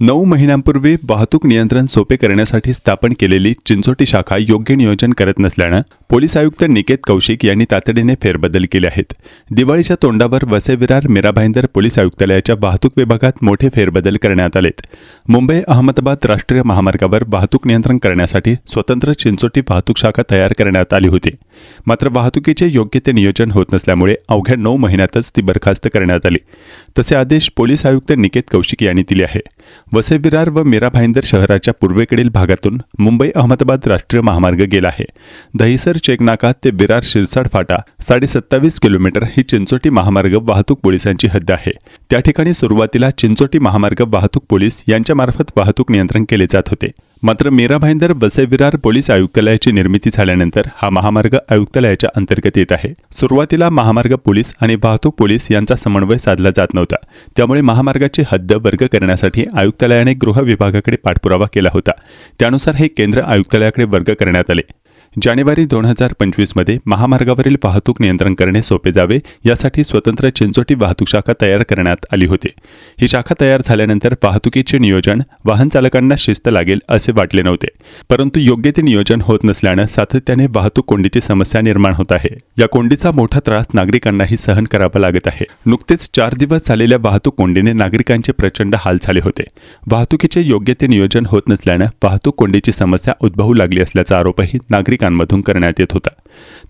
नऊ महिन्यांपूर्वी वाहतूक नियंत्रण सोपे करण्यासाठी स्थापन केलेली चिंचोटी शाखा योग्य नियोजन करत नसल्यानं पोलीस आयुक्त निकेत कौशिक यांनी तातडीने फेरबदल केले आहेत. दिवाळीच्या तोंडावर वसेविरार मीरा भाईंदर पोलीस आयुक्तालयाच्या वाहतूक विभागात मोठे फेरबदल करण्यात आलेत. मुंबई अहमदाबाद राष्ट्रीय महामार्गावर वाहतूक नियंत्रण करण्यासाठी स्वतंत्र चिंचोटी वाहतूक शाखा तयार करण्यात आली होती. मात्र वाहतुकीचे योग्य ते नियोजन होत नसल्यामुळे अवघ्या नऊ महिन्यातच ती बरखास्त करण्यात आली. तसे आदेश पोलीस आयुक्त निकेत कौशिक यांनी दिले आहे वसे विरार व मीरा भाईंदर शहराच्या पूर्वेकडील भागातून मुंबई अहमदाबाद राष्ट्रीय महामार्ग गेला आहे. दहिसर चेकनाका ते विरार शिरसाड फाटा साडे सत्तावीस किलोमीटर ही चिंचोटी महामार्ग वाहतूक पोलिसांची हद्द आहे. त्या ठिकाणी सुरुवातीला चिंचोटी महामार्ग वाहतूक पोलीस यांच्यामार्फत वाहतूक नियंत्रण केले जात होते. मात्र मीरा भाईंदर वसईविरार पोलीस आयुक्तालयाची निर्मिती झाल्यानंतर हा महामार्ग आयुक्तालयाच्या अंतर्गत येत आहे. सुरुवातीला महामार्ग पोलीस आणि वाहतूक पोलीस यांचा समन्वय साधला जात नव्हता. त्यामुळे महामार्गाची हद्द वर्ग करण्यासाठी आयुक्तालयाने गृह विभागाकडे पाठपुरावा केला होता. त्यानुसार हे केंद्र आयुक्तालयाकडे वर्ग करण्यात आले. जानेवारी दोन हजार पंचवीसमध्ये महामार्गावरील वाहतूक नियंत्रण करणे सोपे जावे यासाठी स्वतंत्र चिंचोटी वाहतूक शाखा तयार करण्यात आली होती. ही शाखा तयार झाल्यानंतर वाहतुकीचे नियोजन वाहन चालकांना शिस्त लागेल असे वाटले नव्हते. परंतु योग्य ते नियोजन होत नसल्यानं सातत्याने वाहतूक कोंडीची समस्या निर्माण होत आहे. या कोंडीचा मोठा त्रास नागरिकांनाही सहन करावा लागत आहे. नुकतेच चार दिवस झालेल्या वाहतूक कोंडीने नागरिकांचे प्रचंड हाल झाले होते. वाहतुकीचे योग्य ते नियोजन होत नसल्यानं वाहतूक कोंडीची समस्या उद्भवू लागली असल्याचा आरोपही नागरिक नागरिकांमधून करण्यात येत होता.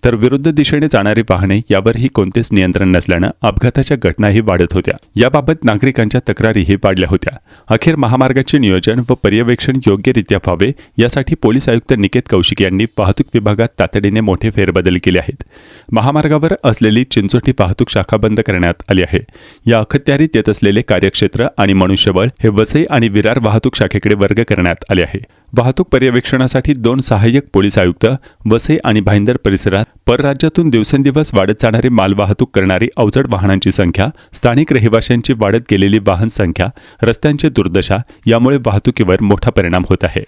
तर विरुद्ध दिशेने जाणारी वाहने यावरही कोणतेच नियंत्रण नसल्यानं अपघाताच्या घटनाही वाढत होत्या. याबाबत नागरिकांच्या तक्रारीही वाढल्या होत्या. अखेर महामार्गाचे नियोजन व पर्यवेक्षण योग्यरित्या व्हावे यासाठी पोलीस आयुक्त निकेत कौशिक यांनी वाहतूक विभागात तातडीने मोठे फेरबदल केले आहेत. महामार्गावर असलेली चिंचोटी वाहतूक शाखा बंद करण्यात आली आहे. या अखत्यारीत येत असलेले कार्यक्षेत्र आणि मनुष्यबळ हे वसई आणि विरार वाहतूक शाखेकडे वर्ग करण्यात आले आहे. वाहतूक पर्यवेक्षणासाठी दोन सहाय्यक पोलीस आयुक्त वसई आणि भाईंदर परिसरात परराज्यातून दिवसेंदिवस वाढत जाणारी मालवाहतूक करणारी अवजड वाहनांची संख्या स्थानिक रहिवाशांची वाढत गेलेली वाहन संख्या रस्त्यांची दुर्दशा यामुळे वाहतुकीवर मोठा परिणाम होत आहे.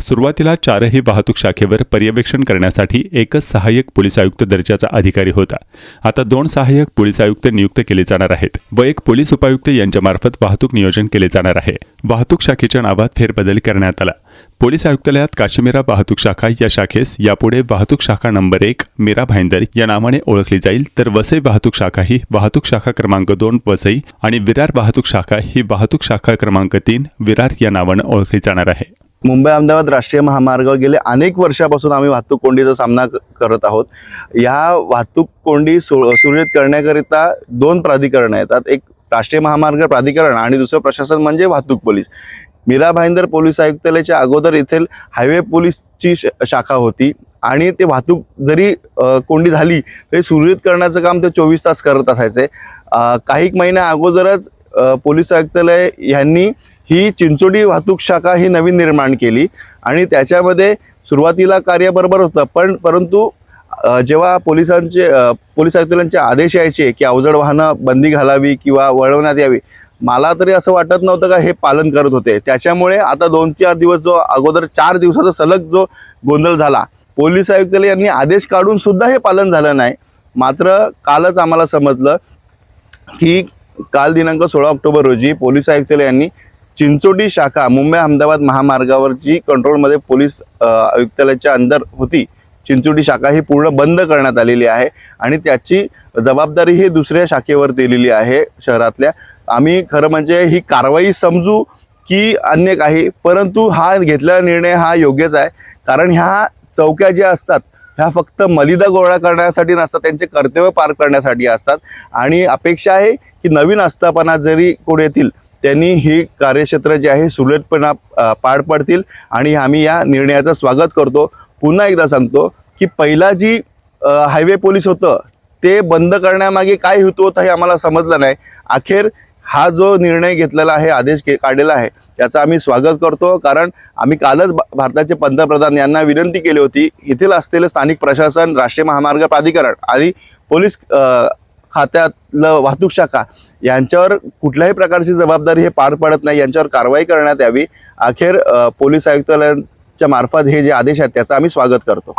सुरुवातीला चारही वाहतूक शाखेवर पर्यवेक्षण करण्यासाठी एकच सहाय्यक पोलीस आयुक्त दर्जाचा अधिकारी होता. आता दोन सहाय्यक पोलीस आयुक्त नियुक्त केले जाणार आहेत व एक पोलीस उपायुक्त यांच्यामार्फत वाहतूक नियोजन केले जाणार आहे. वाहतूक शाखेच्या नावात फेरबदल करण्यात आला. पोलीस आयुक्तालयात काश्मीरा वाहतूक शाखा या शाखेस यापुढे वाहतूक शाखा नंबर एक मीरा भाईंदर या नावाने ओळखली जाईल. तर वसई वाहतूक शाखा ही वाहतूक शाखा क्रमांक दोन वसई आणि विरार वाहतूक शाखा ही वाहतूक शाखा क्रमांक तीन विरार या नावानं ओळखली जाणार आहे. मुंबई अहमदाबाद राष्ट्रीय महामार्गावर गेले अनेक वर्षापासून आम्ही वाहतूक कोंडीचा सामना करत आहोत. या वाहतूक कोंडी सु सुरळीत करण्याकरिता दोन प्राधिकरणं येतात. एक राष्ट्रीय महामार्ग प्राधिकरण आणि दुसरं प्रशासन म्हणजे वाहतूक पोलीस. मीरा भाईंदर पोलीस आयुक्तालयाच्या अगोदर येथील हायवे पोलीसची श- शाखा होती आणि ते वाहतूक जरी कोंडी झाली तरी सुरळीत करण्याचं काम ते चोवीस तास करत असायचे. काही महिन्या अगोदरच पोलीस आयुक्तालय यांनी ही चिंचोडी वाहतूक शाखा ही नवीन निर्माण केली आणि त्याच्यामध्ये सुरुवातीला कार्य बरोबर होतं पण परंतु जेव्हा पोलिसांचे पोलीस आयुक्तालयांचे आदेश यायचे की अवजड वाहनं बंदी घालावी किंवा वळवण्यात यावी मला तरी असं वाटत नव्हतं का हे पालन करत होते. त्याच्यामुळे आता दोन चार दिवस जो अगोदर चार दिवसाचा सलग जो गोंधळ झाला पोलीस आयुक्तालय यांनी आदेश काढून सुद्धा हे पालन झालं नाही. मात्र कालच आम्हाला समजलं की काल दिनांक सोळा ऑक्टोबर रोजी पोलीस आयुक्तालयांनी चिंचोटी शाखा मुंबई अहमदाबाद महामार्गावरची कंट्रोलमध्ये पोलीस आयुक्तालयाच्या अंदर होती. चिंचोटी शाखा ही पूर्ण बंद करण्यात आलेली आहे आणि त्याची जबाबदारी ही दुसऱ्या शाखेवर दिलेली आहे शहरातल्या. आम्ही खरं म्हणजे ही कारवाई समजू की अन्य काही परंतु हा घेतलेला निर्णय हा योग्यच आहे. कारण ह्या चौक्या ज्या असतात ह्या फक्त मलिदा गोळा करण्यासाठी नसतात त्यांचे कर्तव्य पार करण्यासाठी असतात. आणि अपेक्षा आहे की नवीन आस्थापना जरी कोण येतील त्यांनी ही कार्यक्षेत्र जे आहे सुरळीतपणा पार पडतील. आणि आम्ही या निर्णयाचं स्वागत करतो. पुन्हा एकदा सांगतो की पहिला जी हायवे पोलीस होतं ते बंद करण्यामागे काय हेतू होता हे आम्हाला समजलं नाही. अखेर हा जो निर्णय घेतलेला आहे आदेश के काढलेला आहे त्याचं आम्ही स्वागत करतो. कारण आम्ही कालच भा- भारताचे पंतप्रधान यांना विनंती केली होती येथील असलेलं स्थानिक प्रशासन राष्ट्रीय महामार्ग प्राधिकरण आणि पोलीस खात्यातलं वाहतूक शाखा यांच्यावर कुठल्याही प्रकारची जबाबदारी हे पार पडत नाही. यांच्यावर कारवाई करण्यात यावी. अखेर पोलीस आयुक्तालयांच्या मार्फत हे जे आदेश आहेत त्याचं आम्ही स्वागत करतो.